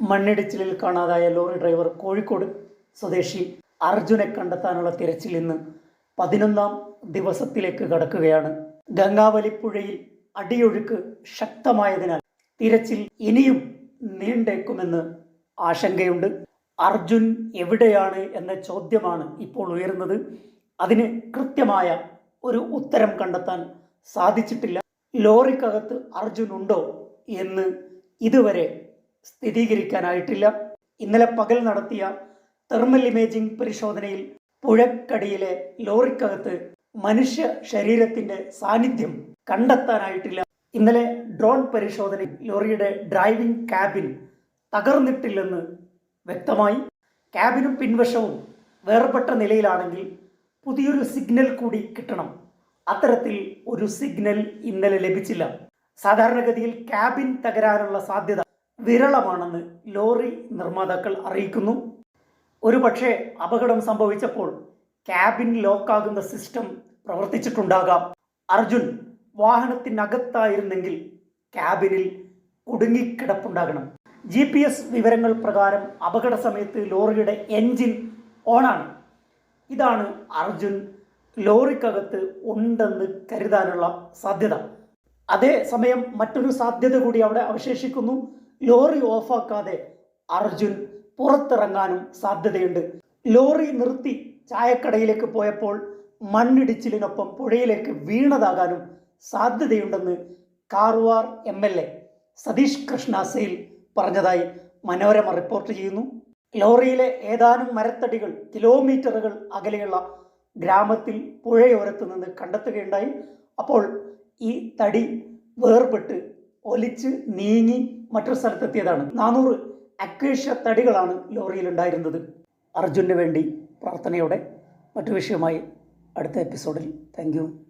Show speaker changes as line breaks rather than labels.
മണ്ണിടിച്ചിലിൽ കാണാതായ lorry driver Kozhikode സ്വദേശി അർജുനെ കണ്ടെത്താനുള്ള തിരച്ചിൽ ഇന്ന് പതിനൊന്നാം ദിവസത്തിലേക്ക് കടക്കുകയാണ്. ഗംഗാവലിപ്പുഴയിൽ അടിയൊഴുക്ക് ശക്തമായതിനാൽ തിരച്ചിൽ ഇനിയും നീണ്ടേക്കുമെന്ന് ആശങ്കയുണ്ട്. അർജുൻ എവിടെയാണ് എന്ന ചോദ്യമാണ് ഇപ്പോൾ ഉയരുന്നത്. അതിന് കൃത്യമായ ഒരു ഉത്തരം കണ്ടെത്താൻ സാധിച്ചിട്ടില്ല. ലോറിക്കകത്ത് അർജുൻ ഉണ്ടോ എന്ന് ഇതുവരെ സ്ഥിരീകരിക്കാനായിട്ടില്ല. ഇന്നലെ പകൽ നടത്തിയ തെർമൽ ഇമേജിംഗ് പരിശോധനയിൽ പുഴക്കടിയിലെ ലോറിക്കകത്ത് മനുഷ്യ ശരീരത്തിന്റെ സാന്നിധ്യം കണ്ടെത്താനായിട്ടില്ല. ഇന്നലെ ഡ്രോൺ പരിശോധന ലോറിയുടെ ഡ്രൈവിംഗ് ക്യാബിൻ തകർന്നിട്ടില്ലെന്ന് വ്യക്തമായി. ക്യാബിനും പിൻവശവും വേർപെട്ട നിലയിലാണെങ്കിൽ പുതിയൊരു സിഗ്നൽ കൂടി കിട്ടണം. അത്തരത്തിൽ ഒരു സിഗ്നൽ ഇന്നലെ ലഭിച്ചില്ല. സാധാരണഗതിയിൽ ക്യാബിൻ തകരാനുള്ള സാധ്യത വിരളമാണെന്ന് ലോറി നിർമ്മാതാക്കൾ അറിയിക്കുന്നു. ഒരുപക്ഷെ അപകടം സംഭവിച്ചപ്പോൾ ക്യാബിൻ ലോക്കാകുന്ന സിസ്റ്റം പ്രവർത്തിച്ചിട്ടുണ്ടാകാം. അർജുൻ വാഹനത്തിനകത്തായിരുന്നെങ്കിൽ ക്യാബിനിൽ കുടുങ്ങിക്കിടപ്പുണ്ടാകണം. ജി പി എസ് വിവരങ്ങൾ പ്രകാരം അപകട സമയത്ത് ലോറിയുടെ എൻജിൻ ഓണാണ്. ഇതാണ് അർജുൻ ലോറിക്കകത്ത് ഉണ്ടെന്ന് കരുതാനുള്ള സാധ്യത. അതേസമയം മറ്റൊരു സാധ്യത കൂടി അവിടെ അവശേഷിക്കുന്നു. ലോറി ഓഫാക്കാതെ അർജുൻ പുറത്തിറങ്ങാനും സാധ്യതയുണ്ട്. ലോറി നിർത്തി ചായക്കടയിലേക്ക് പോയപ്പോൾ മണ്ണിടിച്ചിലിനൊപ്പം പുഴയിലേക്ക് വീണതാകാനും സാധ്യതയുണ്ടെന്ന് Karwar M L A Satish കൃഷ്ണാസയിൽ പറഞ്ഞതായി മനോരമ റിപ്പോർട്ട് ചെയ്യുന്നു. ലോറിയിലെ ഏതാനും മരത്തടികൾ കിലോമീറ്ററുകൾ അകലെയുള്ള ഗ്രാമത്തിൽ പുഴയോരത്ത് നിന്ന് കണ്ടെത്തുകയുണ്ടായി. അപ്പോൾ ഈ തടി വേർപെട്ട് ഒലിച്ച് നീങ്ങി മറ്റൊരു സ്ഥലത്തെത്തിയതാണ്. നാനൂറ് അക്വേഷ്യ തടികളാണ് ലോറിയിൽ ഉണ്ടായിരുന്നത് അർജുന് വേണ്ടി പ്രാർത്ഥനയോടെ മറ്റു വിഷയമായി അടുത്ത എപ്പിസോഡിൽ താങ്ക്